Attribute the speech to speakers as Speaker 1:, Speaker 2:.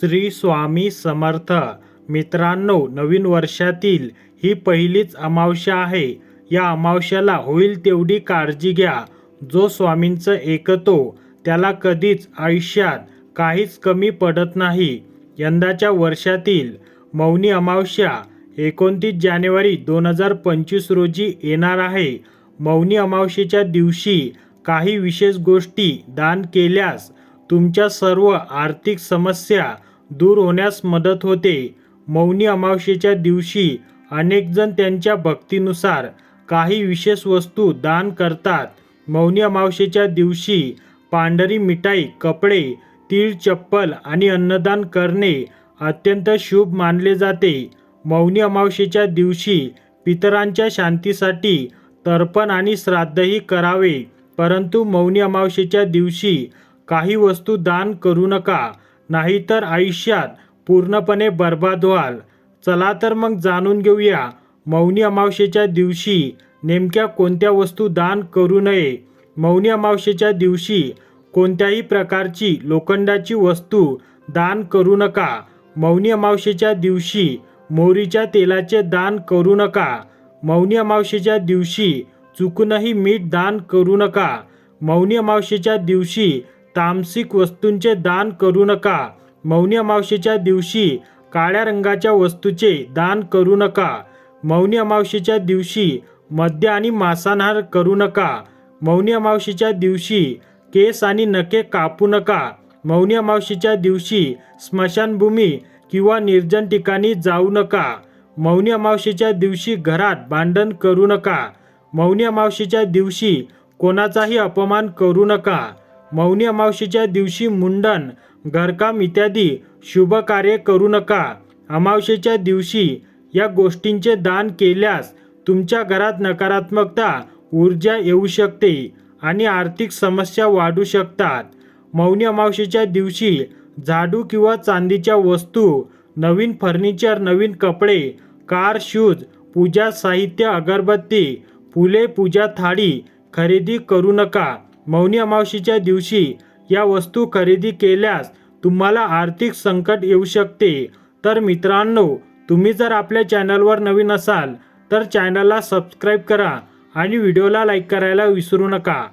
Speaker 1: श्री स्वामी समर्थ. मित्रांनो नवीन वर्षातील ही पहिलीच अमावस्या आहे. या अमावस्याला होईल तेवढी काळजी घ्या. जो स्वामींचं ऐकतो त्याला कधीच आयुष्यात काहीच कमी पडत नाही. यंदाच्या वर्षातील मौनी अमावस्या एकोणतीस जानेवारी दोन हजार पंचवीस रोजी येणार आहे. मौनी अमावस्येच्या दिवशी काही विशेष गोष्टी दान केल्यास तुमच्या सर्व आर्थिक समस्या दूर होण्यास मदत होते. मौनी अमावस्येच्या दिवशी अनेकजण त्यांच्या भक्तीनुसार काही विशेष वस्तू दान करतात. मौनी अमावस्येच्या दिवशी पांढरी मिठाई कपडे तीळ चप्पल आणि अन्नदान करणे अत्यंत शुभ मानले जाते. मौनी अमावस्येच्या दिवशी पितरांच्या शांतीसाठी तर्पण आणि श्राद्धही करावे. परंतु मौनी अमावस्येच्या दिवशी काही वस्तू दान करू नका. नाहीतर आयुष्यात पूर्णपणे बर्बाद व्हाल. चला तर मग जाणून घेऊया मौनी अमावस्येच्या दिवशी नेमक्या कोणत्या वस्तू दान करू नये? मौनी अमावस्येच्या दिवशी कोणत्याही प्रकारची लोखंडाची वस्तू दान करू नका. मौनी अमावस्येच्या दिवशी मोहरीच्या तेलाचे दान करू नका. मौनी अमावस्येच्या दिवशी चुकूनही मीठ दान करू नका. मौनी अमावस्येच्या दिवशी तामसिक वस्तूंचे दान करू नका. मौनी अमावशेच्या दिवशी काळ्या रंगाच्या वस्तूचे दान करू नका. मौनी अमावशेच्या दिवशी मद्य आणि मांसाहार करू नका. मौनी अमावशेच्या दिवशी केस आणि नखे कापू नका. मौनी अमावशेच्या दिवशी स्मशानभूमी किंवा निर्जन ठिकाणी जाऊ नका. मौनी अमावशेच्या दिवशी घरात भांडण करू नका. मौनी अमावशेच्या दिवशी कोणाचाही अपमान करू नका. मौनी अमावशेच्या दिवशी मुंडन घरकाम इत्यादी शुभ कार्य करू नका. अमावशेच्या दिवशी या गोष्टींचे दान केल्यास तुमच्या घरात नकारात्मकता ऊर्जा येऊ शकते आणि आर्थिक समस्या वाढू शकतात. मौनी अमावशेच्या दिवशी झाडू किंवा चांदीच्या वस्तू नवीन फर्निचर नवीन कपडे कार शूज पूजा साहित्य अगरबत्ती फुले पूजा थाळी खरेदी करू नका. मौनी अमावशीच्या दिवशी या वस्तू खरेदी केल्यास तुम्हाला आर्थिक संकट येऊ शकते. तर मित्रांनो तुम्ही जर आपल्या चॅनलवर नवीन असाल तर चॅनलला सबस्क्राईब करा आणि व्हिडिओला लाईक करायला विसरू नका.